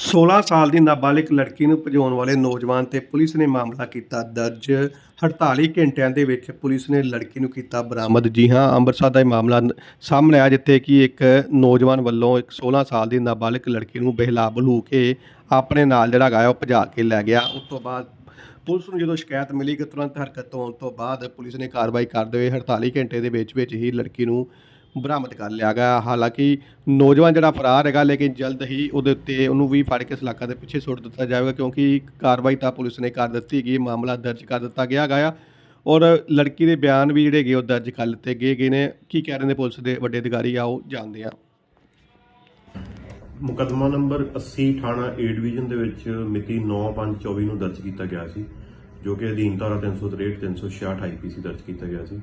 16 ਸਾਲ ਦੀ ਨਾਬਾਲਿਗ ਲੜਕੀ ਨੂੰ ਭਜਾਉਣ ਵਾਲੇ ਨੌਜਵਾਨ ਤੇ ਪੁਲਿਸ ਨੇ ਮਾਮਲਾ ਕੀਤਾ ਦਰਜ। 48 ਘੰਟਿਆਂ ਦੇ ਵਿੱਚ ਪੁਲਿਸ ਨੇ ਲੜਕੀ ਨੂੰ ਕੀਤਾ ਬਰਾਮਦ। ਜੀ ਹਾਂ, ਅੰਮ੍ਰਿਤਸਰ ਦਾ ਇਹ ਮਾਮਲਾ ਸਾਹਮਣੇ ਆਇਆ, ਜਿੱਥੇ ਕਿ ਇੱਕ ਨੌਜਵਾਨ ਵੱਲੋਂ ਇੱਕ 16 ਸਾਲ ਦੀ ਨਾਬਾਲਿਗ ਲੜਕੀ ਨੂੰ ਬਹਿਲਾ ਬਲੂ ਕੇ ਆਪਣੇ ਨਾਲ ਜਿਹੜਾ ਹੈਗਾ, ਉਹ ਭਜਾ ਕੇ ਲੈ ਗਿਆ। ਉਸ ਤੋਂ ਬਾਅਦ ਪੁਲਿਸ ਨੂੰ ਜਦੋਂ ਸ਼ਿਕਾਇਤ ਮਿਲੀ ਕਿ ਤੁਰੰਤ ਹਰਕਤ ਹੋਣ ਤੋਂ ਬਾਅਦ ਪੁਲਿਸ ਨੇ ਕਾਰਵਾਈ ਕਰਦੇ ਹੋਏ 48 ਘੰਟੇ ਦੇ ਵਿੱਚ ਵਿੱਚ ਹੀ ਲੜਕੀ ਨੂੰ ਬਰਾਮਦ ਕਰ ਲਿਆ ਗਿਆ। ਹਾਲਾਂਕਿ ਨੌਜਵਾਨ ਜਿਹੜਾ ਫਰਾਰ ਹੈਗਾ, ਲੇਕਿਨ ਜਲਦ ਹੀ ਉਹਦੇ ਉੱਤੇ ਉਹਨੂੰ ਵੀ ਫੜ ਕੇ ਸਲਾਖਾਂ ਦੇ ਪਿੱਛੇ ਸੁੱਟ ਦਿੱਤਾ ਜਾਵੇਗਾ, ਕਿਉਂਕਿ ਕਾਰਵਾਈ ਤਾਂ ਪੁਲਿਸ ਨੇ ਕਰ ਦਿੱਤੀ ਗਈ ਮਾਮਲਾ ਦਰਜ ਕਰ ਦਿੱਤਾ ਗਿਆ ਗਿਆ ਔਰ ਲੜਕੀ ਦੇ ਬਿਆਨ ਵੀ ਜਿਹੜੇ ਹੈਗੇ, ਉਹ ਦਰਜ ਕਰ ਲਿੱਤੇ ਗਏ ਗਏ ਨੇ। ਕੀ ਕਹਿ ਰਹੇ ਨੇ ਪੁਲਿਸ ਦੇ ਵੱਡੇ ਅਧਿਕਾਰੀ? ਆਓ ਜਾਣਦੇ ਆ ਮੁਕੱਦਮਾ ਨੰਬਰ 80 ਥਾਣਾ ਏ ਡਿਵੀਜ਼ਨ ਦੇ ਵਿੱਚ ਮਿਤੀ 9/5/24 ਨੂੰ ਦਰਜ ਕੀਤਾ ਗਿਆ ਸੀ। ਜੋ ਕਿ ਅਧੀਨ ਧਾਰਾ 363 366 ਆਈਪੀਸੀ ਦਰਜ ਕੀਤਾ ਗਿਆ ਸੀ,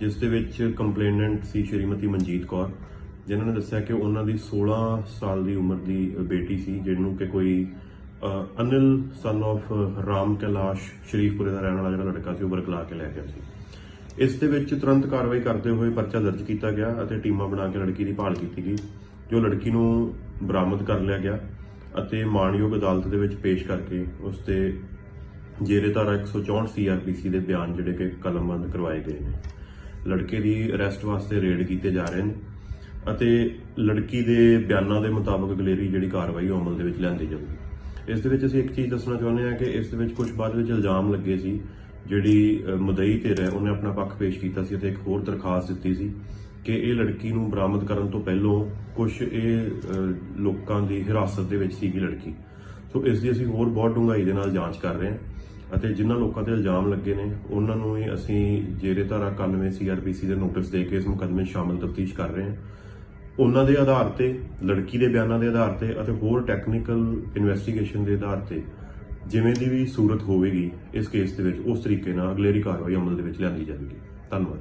ਜਿਸ ਦੇ ਵਿੱਚ ਕੰਪਲੇਨੈਂਟ ਸੀ ਸ਼੍ਰੀਮਤੀ ਮਨਜੀਤ ਕੌਰ, ਜਿਨ੍ਹਾਂ ਨੇ ਦੱਸਿਆ ਕਿ ਉਹਨਾਂ ਦੀ 16 ਸਾਲ ਦੀ ਉਮਰ ਦੀ ਬੇਟੀ ਸੀ, ਜਿਹਨੂੰ ਕਿ ਕੋਈ ਅਨਿਲ ਸਨ of ਰਾਮ ਕੈਲਾਸ਼ ਸ਼ਰੀਫਪੁਰੇ ਦਾ ਰਹਿਣ ਵਾਲਾ ਜਿਹੜਾ ਲੜਕਾ ਸੀ, ਉਹ ਵਰਗਲਾ ਕੇ ਲੈ ਗਿਆ ਸੀ। ਇਸ ਦੇ ਵਿੱਚ ਤੁਰੰਤ ਕਾਰਵਾਈ ਕਰਦੇ ਹੋਏ ਪਰਚਾ ਦਰਜ ਕੀਤਾ ਗਿਆ ਅਤੇ ਟੀਮਾਂ ਬਣਾ ਕੇ ਲੜਕੀ ਦੀ ਭਾਲ ਕੀਤੀ ਗਈ, ਜੋ ਲੜਕੀ ਨੂੰ ਬਰਾਮਦ ਕਰ ਲਿਆ ਗਿਆ ਅਤੇ ਮਾਣਯੋਗ ਅਦਾਲਤ ਦੇ ਵਿੱਚ ਪੇਸ਼ ਕਰਕੇ ਉਸ ਤੇ ਜੇਰੇ ਧਾਰਾ 164 ਸੀਆਰਪੀਸੀ ਦੇ ਬਿਆਨ ਜਿਹੜੇ ਕਿ ਕਲਮਬੰਦ ਕਰਵਾਏ ਗਏ ਨੇ। ਲੜਕੇ ਦੀ ਅਰੈਸਟ ਵਾਸਤੇ ਰੇਡ ਕੀਤੇ ਜਾ ਰਹੇ ਨੇ ਅਤੇ ਲੜਕੀ ਦੇ ਬਿਆਨਾਂ ਦੇ ਮੁਤਾਬਕ ਗਲੇਰੀ ਜਿਹੜੀ ਕਾਰਵਾਈ ਉਹ ਅਮਲ ਦੇ ਵਿੱਚ ਲਿਆਂਦੀ ਜਾਊਗੀ। ਇਸ ਦੇ ਵਿੱਚ ਅਸੀਂ ਇੱਕ ਚੀਜ਼ ਦੱਸਣਾ ਚਾਹੁੰਦੇ ਹਾਂ ਕਿ ਇਸ ਦੇ ਵਿੱਚ ਕੁਝ ਬਾਅਦ ਵਿੱਚ ਇਲਜ਼ਾਮ ਲੱਗੇ ਸੀ। ਜਿਹੜੀ ਮਦਈ ਮੁਦਈ ਧਿਰ ਹੈ, ਉਹਨੇ ਆਪਣਾ ਪੱਖ ਪੇਸ਼ ਕੀਤਾ ਸੀ ਅਤੇ ਇੱਕ ਹੋਰ ਦਰਖਾਸਤ ਦਿੱਤੀ ਸੀ ਕਿ ਇਹ ਲੜਕੀ ਨੂੰ ਬਰਾਮਦ ਕਰਨ ਤੋਂ ਪਹਿਲਾਂ ਕੁਝ ਇਹ ਲੋਕਾਂ ਦੀ ਹਿਰਾਸਤ ਦੇ ਵਿੱਚ ਸੀਗੀ ਲੜਕੀ। ਸੋ ਇਸ ਦੀ ਅਸੀਂ ਹੋਰ ਬਹੁਤ ਡੂੰਘਾਈ ਦੇ ਨਾਲ ਜਾਂਚ ਕਰ ਰਹੇ ਹਾਂ ਅਤੇ ਜਿਨ੍ਹਾਂ ਲੋਕਾਂ ਤੇ ਇਲਜ਼ਾਮ ਲੱਗੇ ਨੇ, ਉਹਨਾਂ ਨੂੰ ਵੀ ਅਸੀਂ ਜੇਰੇ ਧਾਰਾ 91 ਸੀਆਰਪੀਸੀ ਦੇ ਨੋਟਿਸ ਦੇ ਕੇ ਇਸ ਮੁਕੱਦਮੇ 'ਚ ਸ਼ਾਮਲ ਤਫਤੀਸ਼ ਕਰ ਰਹੇ ਹਾਂ। ਉਹਨਾਂ ਦੇ ਆਧਾਰ ਤੇ, ਲੜਕੀ ਦੇ ਬਿਆਨਾਂ ਦੇ ਆਧਾਰ ਤੇ ਅਤੇ ਹੋਰ ਟੈਕਨੀਕਲ ਇਨਵੈਸਟੀਗੇਸ਼ਨ ਦੇ ਆਧਾਰ ਤੇ ਜਿਵੇਂ ਦੀ ਵੀ ਸੂਰਤ ਹੋਵੇਗੀ, ਇਸ ਕੇਸ ਦੇ ਵਿੱਚ ਉਸ ਤਰੀਕੇ ਨਾਲ ਅਗਲੇਰੀ ਕਾਰਵਾਈ ਅਮਲ ਦੇ ਵਿੱਚ ਲਿਆਂਦੀ ਜਾਵੇਗੀ। ਧੰਨਵਾਦ।